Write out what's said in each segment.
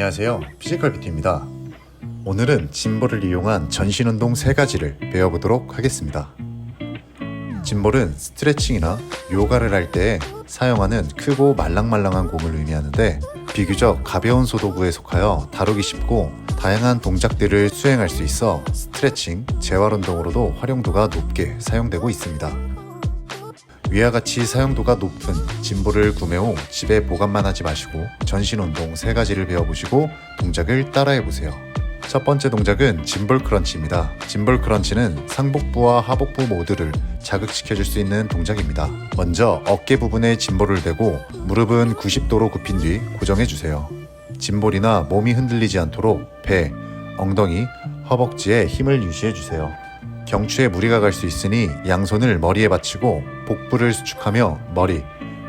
안녕하세요. 피지컬 비트입니다. 오늘은 짐볼을 이용한 전신 운동 세 가지를 배워보도록 하겠습니다. 짐볼은 스트레칭이나 요가를 할 때 사용하는 크고 말랑말랑한 공을 의미하는데 비교적 가벼운 소도구에 속하여 다루기 쉽고 다양한 동작들을 수행할 수 있어 스트레칭, 재활 운동으로도 활용도가 높게 사용되고 있습니다. 위와 같이 사용도가 높은 짐볼을 구매 후 집에 보관만 하지 마시고 전신 운동 세 가지를 배워보시고 동작을 따라해 보세요. 첫 번째 동작은 짐볼 크런치입니다. 짐볼 크런치는 상복부와 하복부 모두를 자극시켜 줄 수 있는 동작입니다. 먼저 어깨 부분에 짐볼을 대고 무릎은 90도로 굽힌 뒤 고정해 주세요. 짐볼이나 몸이 흔들리지 않도록 배, 엉덩이, 허벅지에 힘을 유지해 주세요. 경추에 무리가 갈 수 있으니 양손을 머리에 받치고 복부를 수축하며 머리,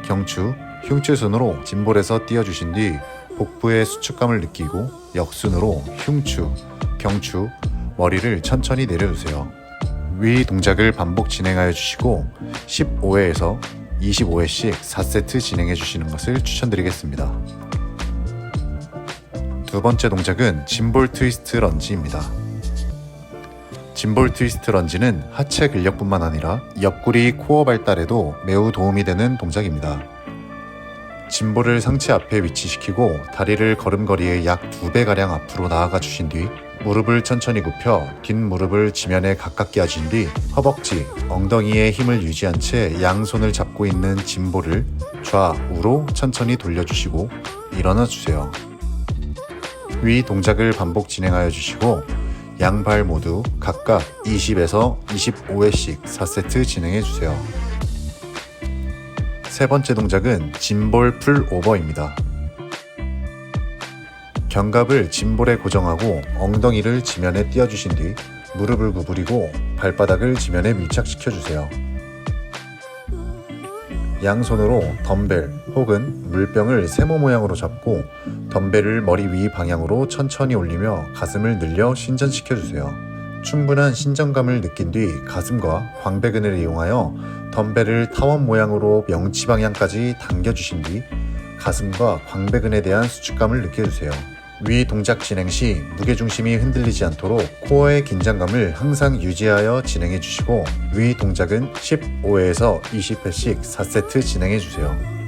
경추, 흉추순으로 짐볼에서 띄워주신 뒤 복부의 수축감을 느끼고 역순으로 흉추, 경추, 머리를 천천히 내려주세요. 위 동작을 반복 진행하여 주시고 15회에서 25회씩 4세트 진행해 주시는 것을 추천드리겠습니다. 두 번째 동작은 짐볼 트위스트 런지입니다. 짐볼 트위스트 런지는 하체 근력뿐만 아니라 옆구리 코어 발달에도 매우 도움이 되는 동작입니다. 짐볼을 상체 앞에 위치시키고 다리를 걸음걸이의 약 2배가량 앞으로 나아가 주신 뒤 무릎을 천천히 굽혀 뒷무릎을 지면에 가깝게 하신 뒤 허벅지, 엉덩이에 힘을 유지한 채 양손을 잡고 있는 짐볼을 좌우로 천천히 돌려주시고 일어나 주세요. 위 동작을 반복 진행하여 주시고 양발 모두 각각 20에서 25회씩 4세트 진행해 주세요. 세 번째 동작은 짐볼 풀 오버입니다. 견갑을 짐볼에 고정하고 엉덩이를 지면에 띄워주신 뒤 무릎을 구부리고 발바닥을 지면에 밀착시켜 주세요. 양손으로 덤벨 혹은 물병을 세모 모양으로 잡고 덤벨을 머리 위 방향으로 천천히 올리며 가슴을 늘려 신전시켜 주세요. 충분한 신전감을 느낀 뒤 가슴과 광배근을 이용하여 덤벨을 타원 모양으로 명치 방향까지 당겨 주신 뒤 가슴과 광배근에 대한 수축감을 느껴주세요. 위 동작 진행 시 무게중심이 흔들리지 않도록 코어의 긴장감을 항상 유지하여 진행해 주시고 위 동작은 15회에서 20회씩 4세트 진행해 주세요.